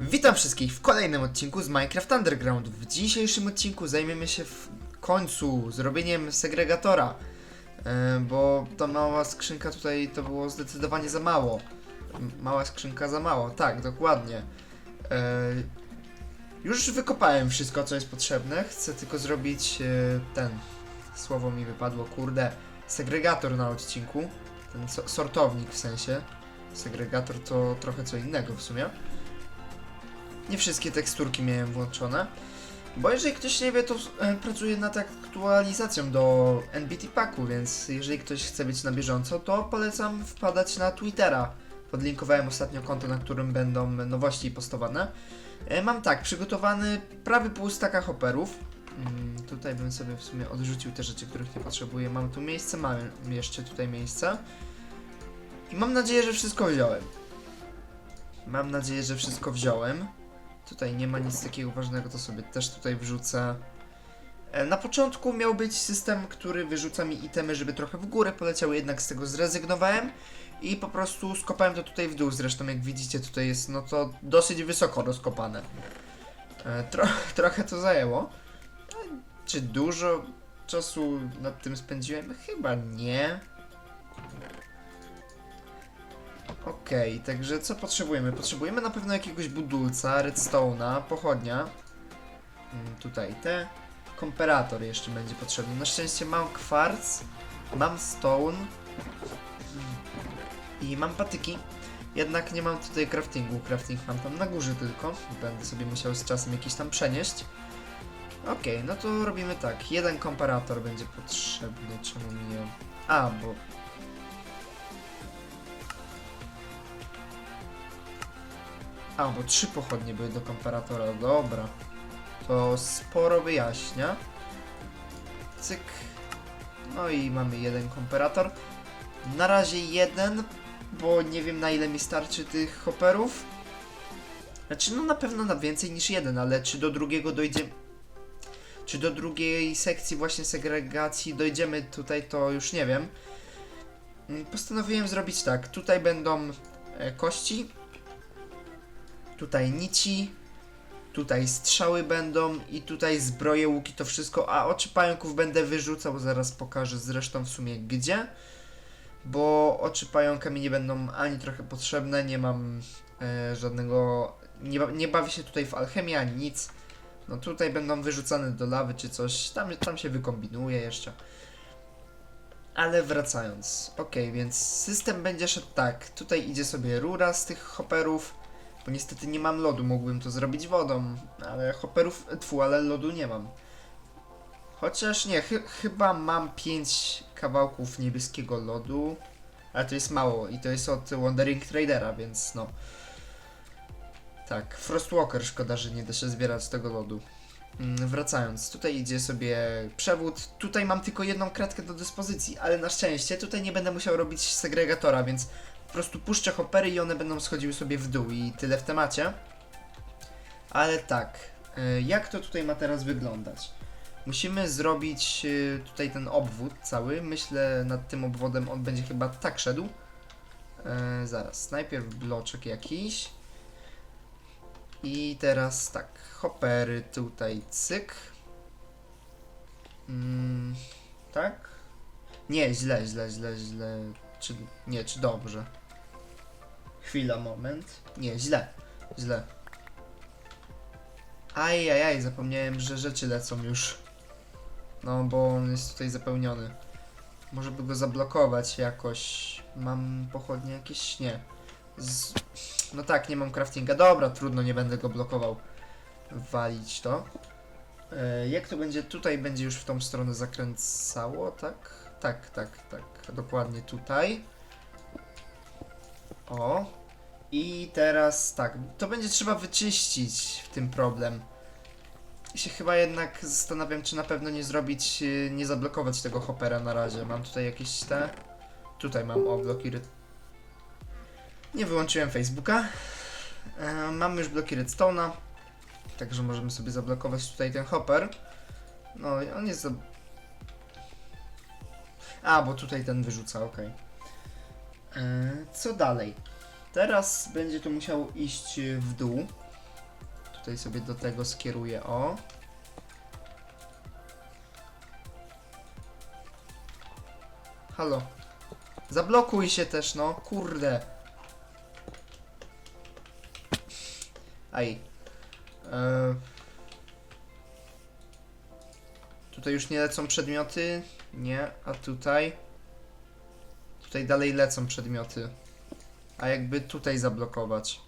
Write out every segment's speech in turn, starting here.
Witam wszystkich w kolejnym odcinku z Minecraft Underground. W dzisiejszym odcinku zajmiemy się w końcu zrobieniem segregatora, e, bo ta mała skrzynka tutaj to było zdecydowanie za mało. Mała skrzynka za mało, tak, dokładnie. E, Już wykopałem wszystko, co jest potrzebne. Chcę tylko zrobić e, ten. Słowo mi wypadło, kurde. Segregator na odcinku. Ten so- sortownik w sensie. Segregator to trochę co innego w sumie. Nie wszystkie teksturki miałem włączone. Bo jeżeli ktoś nie wie, to e, pracuję nad aktualizacją do NBT Packu, więc jeżeli ktoś chce być na bieżąco, to polecam wpadać na Twittera. Podlinkowałem ostatnio konto, na którym będą nowości postowane. E, Mam tak, przygotowany prawie pół staka hopperów. Mm, tutaj bym sobie w sumie odrzucił te rzeczy, których nie potrzebuję. Mam tu miejsce, mam jeszcze tutaj miejsce. I mam nadzieję, że wszystko wziąłem. Mam nadzieję, że wszystko wziąłem. Tutaj nie ma nic takiego ważnego, to sobie też tutaj wrzucę. E, Na początku miał być system, który wyrzuca mi itemy, żeby trochę w górę poleciały, jednak z tego zrezygnowałem i po prostu skopałem to tutaj w dół. Zresztą jak widzicie tutaj jest no to dosyć wysoko rozkopane. E, Tro trochę to zajęło. E, Czy dużo czasu nad tym spędziłem? Chyba nie. Okej, także co potrzebujemy? Potrzebujemy na pewno jakiegoś budulca, redstone'a, pochodnia. Mm, tutaj te. Komperator jeszcze będzie potrzebny. Na szczęście mam kwarc, mam stone i mam patyki. Jednak nie mam tutaj craftingu. Crafting mam tam na górze tylko. Będę sobie musiał z czasem jakiś tam przenieść. Okej, no to robimy tak. Jeden komparator będzie potrzebny. Czemu mi nie... A, bo A, bo trzy pochodnie były do komparatora, dobra. To sporo wyjaśnia. Cyk. No i mamy jeden komparator. Na razie jeden, bo nie wiem na ile mi starczy tych hopperów. Znaczy, no na pewno na więcej niż jeden, ale czy do drugiego dojdzie... Czy do drugiej sekcji właśnie segregacji dojdziemy tutaj, to już nie wiem. Mm, Postanowiłem zrobić tak. Tutaj będą e, kości, tutaj nici, tutaj strzały będą i tutaj zbroje, łuki, to wszystko, a oczy pająków będę wyrzucał, zaraz pokażę zresztą w sumie gdzie, bo oczy pająka mi nie będą ani trochę potrzebne, nie mam e, żadnego, nie, nie bawię się tutaj w alchemię ani nic, no tutaj będą wyrzucane do lawy czy coś, tam, tam się wykombinuje jeszcze. Ale wracając, ok, więc system będzie szedł tak, tutaj idzie sobie rura z tych hopperów, bo niestety nie mam lodu, mógłbym to zrobić wodą, ale hopperów, tfu, ale lodu nie mam. Chociaż nie, chy chyba mam 5 kawałków niebieskiego lodu, ale to jest mało i to jest od Wandering Tradera, więc no. Tak, Frostwalker, szkoda, że nie da się zbierać tego lodu. Mm, Wracając, tutaj idzie sobie przewód. Tutaj mam tylko jedną kratkę do dyspozycji, ale na szczęście tutaj nie będę musiał robić segregatora, więc prostu puszczę hoppery i one będą schodziły sobie w dół i tyle w temacie. Ale tak, y, jak to tutaj ma teraz wyglądać? Musimy zrobić y, tutaj ten obwód cały. Myślę nad tym obwodem on będzie chyba tak szedł. E, zaraz, najpierw bloczek jakiś. I teraz tak, hoppery tutaj cyk. Mm, tak? Nie, źle, źle, źle, źle. Czy nie, czy dobrze? Chwila, moment. Nie, źle, źle. Ajajaj, zapomniałem, że rzeczy lecą już. No, bo on jest tutaj zapełniony. Może by go zablokować jakoś. Mam pochodnie jakieś? Nie. Z... No tak, nie mam craftinga. Dobra, trudno, nie będę go blokował. Walić to. E, jak to będzie? Tutaj będzie już w tą stronę zakręcało, tak? Tak, tak, tak. Dokładnie tutaj. O. I teraz tak, to będzie trzeba wyczyścić w tym problem. I się chyba jednak zastanawiam, czy na pewno nie zrobić, y, nie zablokować tego hoppera na razie. Mam tutaj jakieś te... Tutaj mam o bloki red... Nie wyłączyłem Facebooka. E, mam już bloki redstone'a. Także możemy sobie zablokować tutaj ten hopper. No i on jest za... A, bo tutaj ten wyrzuca, ok. Co dalej? Teraz będzie to musiał iść w dół. Tutaj sobie do tego skieruję, o. Halo. Zablokuj się też, no. Kurde. Aj. E... Tutaj już nie lecą przedmioty. Nie, a tutaj. Tutaj dalej lecą przedmioty. A jakby tutaj zablokować.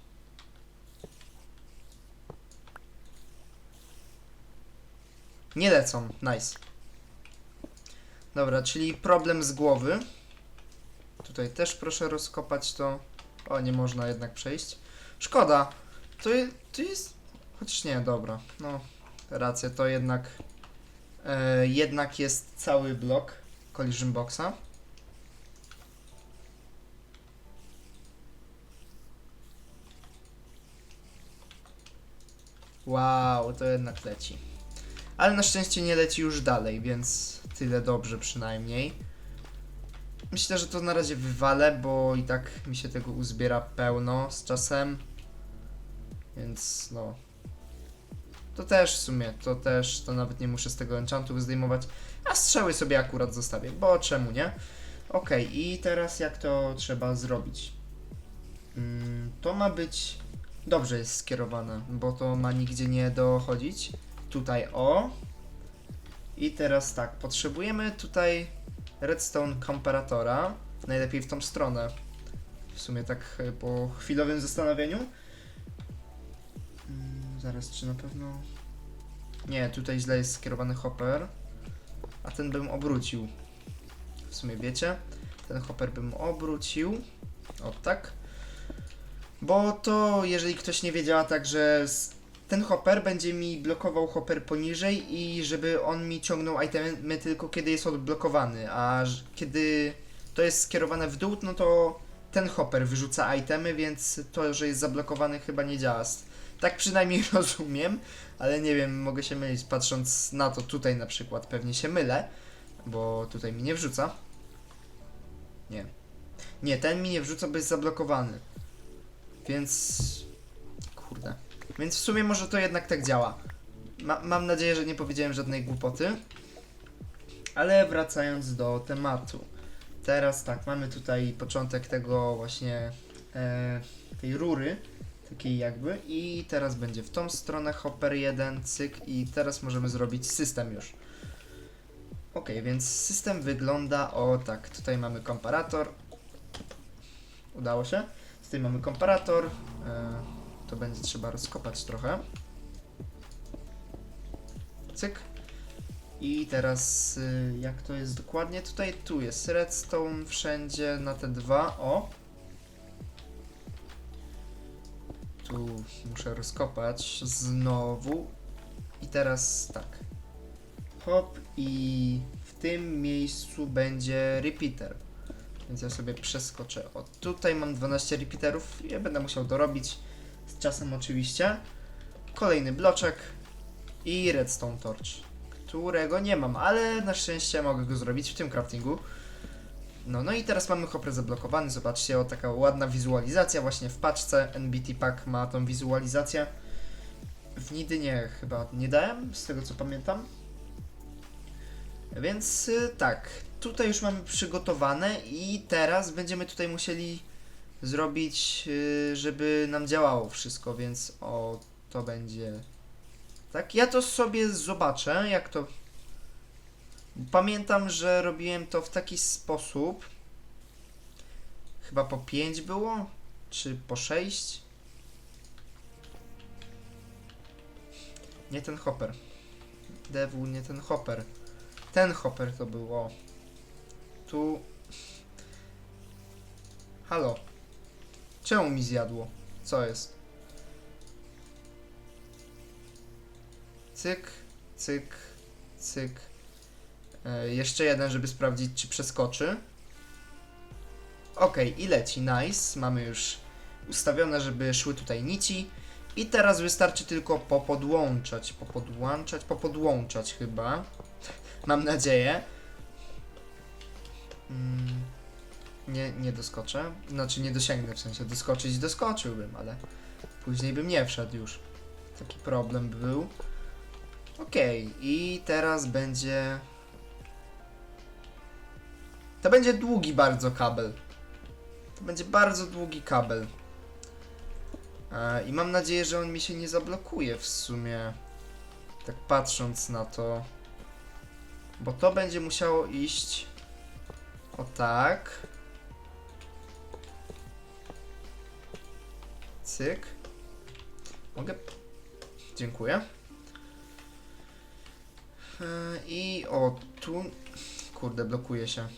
Nie lecą, nice. Dobra, czyli problem z głowy. Tutaj też proszę rozkopać to. O, nie można jednak przejść. Szkoda. To, to jest... Chociaż nie, dobra. No, rację, to jednak... E, jednak jest cały blok Collision Boxa. Wow, to jednak leci. Ale na szczęście nie leci już dalej, więc tyle dobrze przynajmniej. Myślę, że to na razie wywalę, bo i tak mi się tego uzbiera pełno z czasem. Więc no. To też w sumie, to też, to nawet nie muszę z tego enchantu zdejmować. A strzały sobie akurat zostawię, bo czemu nie? Okej, i teraz jak to trzeba zrobić? Mm, to ma być... Dobrze jest skierowane, bo to ma nigdzie nie dochodzić. Tutaj o. I teraz tak, potrzebujemy tutaj redstone komparatora. Najlepiej w tą stronę. W sumie tak e, po chwilowym zastanowieniu. Mm, zaraz, czy na pewno... Nie, tutaj źle jest skierowany hopper. A ten bym obrócił. W sumie wiecie? Ten hopper bym obrócił. O tak. Bo to, jeżeli ktoś nie wiedział, tak, że s- ten hopper będzie mi blokował hopper poniżej i żeby on mi ciągnął itemy tylko kiedy jest odblokowany, a kiedy to jest skierowane w dół, no to ten hopper wyrzuca itemy, więc to, że jest zablokowany chyba nie działa. Tak przynajmniej rozumiem, ale nie wiem, mogę się mylić patrząc na to tutaj na przykład, pewnie się mylę, bo tutaj mi nie wrzuca. Nie. Nie, ten mi nie wrzuca, bo jest zablokowany. Więc... Kurde. Więc w sumie może to jednak tak działa. Ma mam nadzieję, że nie powiedziałem żadnej głupoty. Ale wracając do tematu. Teraz tak, mamy tutaj początek tego właśnie e, tej rury, takiej jakby i teraz będzie w tą stronę hopper 1, cyk i teraz możemy zrobić system już. Ok, więc system wygląda o tak, tutaj mamy komparator. Udało się? Tutaj mamy komparator. E, to będzie trzeba rozkopać trochę. Cyk. I teraz y, jak to jest dokładnie? Tutaj tu jest redstone wszędzie na te dwa. O. Tu muszę rozkopać znowu. I teraz tak. Hop i w tym miejscu będzie repeater. Więc ja sobie przeskoczę. O, tutaj mam 12 repeaterów. Ja będę musiał dorobić z czasem oczywiście. Kolejny bloczek i redstone torch, którego nie mam, ale na szczęście mogę go zrobić w tym craftingu. No, no i teraz mamy hopper zablokowany. Zobaczcie, o taka ładna wizualizacja właśnie w paczce. NBT Pack ma tą wizualizację. W Nidy nie, chyba nie dałem, z tego co pamiętam. Więc y, tak, tutaj już mamy przygotowane i teraz będziemy tutaj musieli zrobić, y, żeby nam działało wszystko, więc o, to będzie... Tak, ja to sobie zobaczę, jak to... Pamiętam, że robiłem to w taki sposób. Chyba po 5 było? Czy po 6? Nie ten hopper. Dewu, nie ten hopper. Ten hopper to było. Tu. Halo. Czemu mi zjadło? Co jest? Cyk, cyk, cyk. E, jeszcze jeden, żeby sprawdzić, czy przeskoczy. Ok, i leci. Nice. Mamy już ustawione, żeby szły tutaj nici. I teraz wystarczy tylko popodłączać. Popodłączać? Popodłączać chyba. Mam nadzieję. Mm, nie, nie doskoczę. Znaczy nie dosięgnę, w sensie doskoczyć doskoczyłbym, ale później bym nie wszedł już. Taki problem był. Okej, i teraz będzie... To będzie długi bardzo kabel. To będzie bardzo długi kabel. E, I mam nadzieję, że on mi się nie zablokuje w sumie. Tak patrząc na to. Bo to będzie musiało iść o tak. Cyk. Mogę. Dziękuję. E, I o tu. Kurde, blokuje się.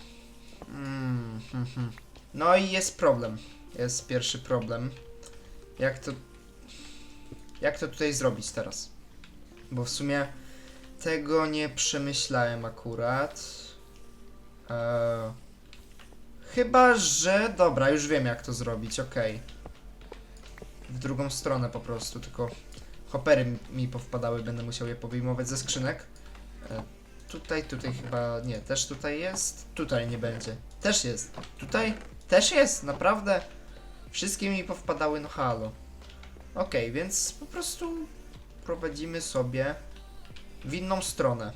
Mm, hmm, hmm. No i jest problem. Jest pierwszy problem. Jak to. Jak to tutaj zrobić teraz? Bo w sumie tego nie przemyślałem akurat. Eee, chyba, że. Dobra, już wiem jak to zrobić, okej. W drugą stronę po prostu, tylko hopery mi- powpadały, będę musiał je powyjmować ze skrzynek. E, tutaj, tutaj chyba. Nie, też tutaj jest. Tutaj nie będzie. Też jest. Tutaj też jest, naprawdę. Wszystkie mi powpadały, no halo. Okej, więc po prostu prowadzimy sobie w inną stronę.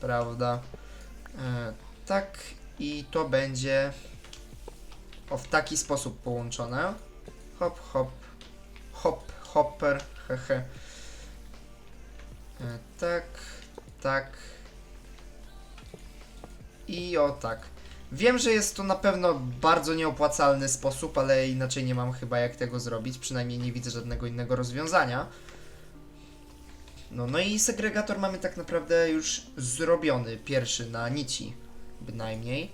Prawda? E, tak i to będzie o w taki sposób połączone. Hop, hop, hop, hopper, hehe. E, tak, tak. I o tak. Wiem, że jest to na pewno bardzo nieopłacalny sposób, ale inaczej nie mam chyba jak tego zrobić. Przynajmniej nie widzę żadnego innego rozwiązania. No, no i segregator mamy tak naprawdę już zrobiony, pierwszy na nici bynajmniej.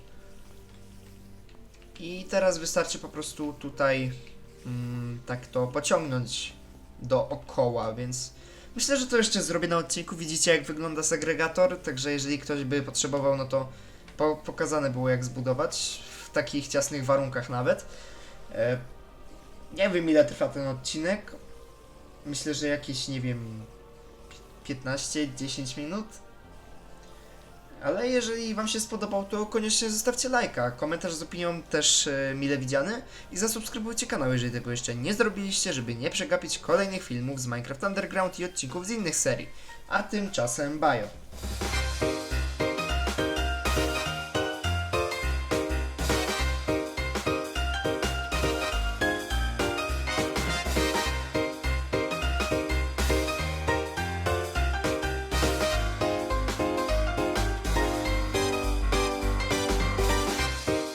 I teraz wystarczy po prostu tutaj mm, tak to pociągnąć dookoła, więc myślę, że to jeszcze zrobię na odcinku. Widzicie jak wygląda segregator, także jeżeli ktoś by potrzebował, no to po, pokazane było jak zbudować w takich ciasnych warunkach nawet. E, nie wiem ile trwa ten odcinek. Myślę, że jakieś, nie wiem, 15-10 minut. Ale jeżeli Wam się spodobał, to koniecznie zostawcie lajka, komentarz z opinią też e, mile widziany i zasubskrybujcie kanał, jeżeli tego jeszcze nie zrobiliście, żeby nie przegapić kolejnych filmów z Minecraft Underground i odcinków z innych serii. A tymczasem bajo.